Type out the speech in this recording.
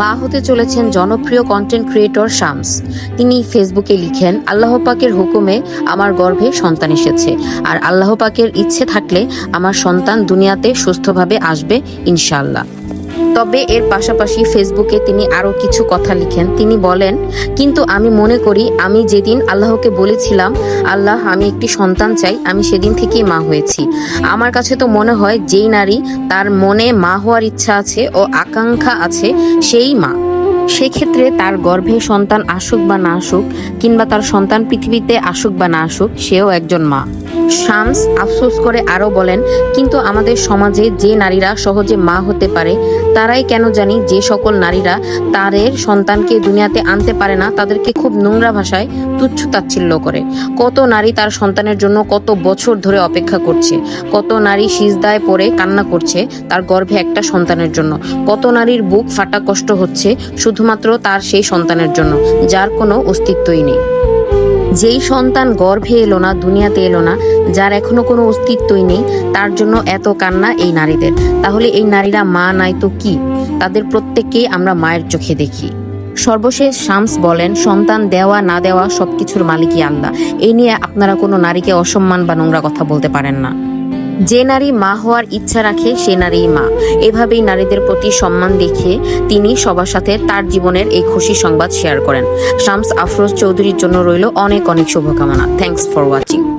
মা হতে চলেছেন জনপ্রিয় কন্টেন্ট ক্রিয়েটর শামস। তিনি ফেসবুকে লিখেন, আল্লাহ পাকের হুকুমে আমার গর্ভে সন্তান এসেছে। আর আল্লাহ পাকের ইচ্ছে থাকলে আমার সন্তান দুনিয়াতে সুস্থভাবে আসবে, ইনশাআল্লাহ। তবে এর পাশাপাশি ফেসবুকে তিনি আরও কিছু কথা লিখেন। তিনি বলেন, কিন্তু আমি মনে করি, আমি যেদিন আল্লাহকে বলেছিলাম, আল্লাহ, আমি একটি সন্তান চাই, আমি সেদিন থেকেই মা হয়েছি। আমার কাছে তো মনে হয়, যেই নারী তার মনে মা হওয়ার ইচ্ছা আছে ও আকাঙ্ক্ষা আছে, সেই মা। সেক্ষেত্রে তার গর্ভে সন্তান আসুক বা না আসুক, কিংবা তার সন্তান পৃথিবীতে আসুক বা না আসুক, সেও একজন মা। শামস আফসোস করে আরও বলেন, কিন্তু আমাদের সমাজে যে নারীরা সহজে মা হতে পারে, তারাই কেন জানি যে সকল নারীরা তাদের সন্তানকে দুনিয়াতে আনতে পারে না, তাদেরকে খুব নোংরা ভাষায় তুচ্ছ তাচ্ছিল্য করে। কত নারী তার সন্তানের জন্য কত বছর ধরে অপেক্ষা করছে, কত নারী সিজদায় পড়ে কান্না করছে তার গর্ভে একটা সন্তানের জন্য। কত নারীর বুক ফাটা কষ্ট হচ্ছে শুধুমাত্র তার সেই সন্তানের জন্য, যার কোনো অস্তিত্বই নেই। যেই সন্তান গর্ভে এলো না, দুনিয়াতে এলো না, যার এখনও কোনো অস্তিত্বই নেই, তার জন্য এত কান্না এই নারীদের। তাহলে এই নারীরা মা নাই তো কি? তাদের প্রত্যেককেই আমরা মায়ের চোখে দেখি। সর্বশেষ শামস বলেন, সন্তান দেওয়া, না দেওয়া সবকিছুর মালিকই আল্লাহ। এই নিয়ে আপনারা কোনো নারীকে অসম্মান বা নোংরা কথা বলতে পারেন না। যে নারী মা হওয়ার ইচ্ছা রাখে, সে নারী মা। এভাবেই নারীদের প্রতি সম্মান দেখে তিনি সবার সাথে তার জীবনের এই খুশি সংবাদ শেয়ার করেন। শামস আফরোজ চৌধুরীর জন্য রইল অনেক অনেক শুভকামনা। Thanks for watching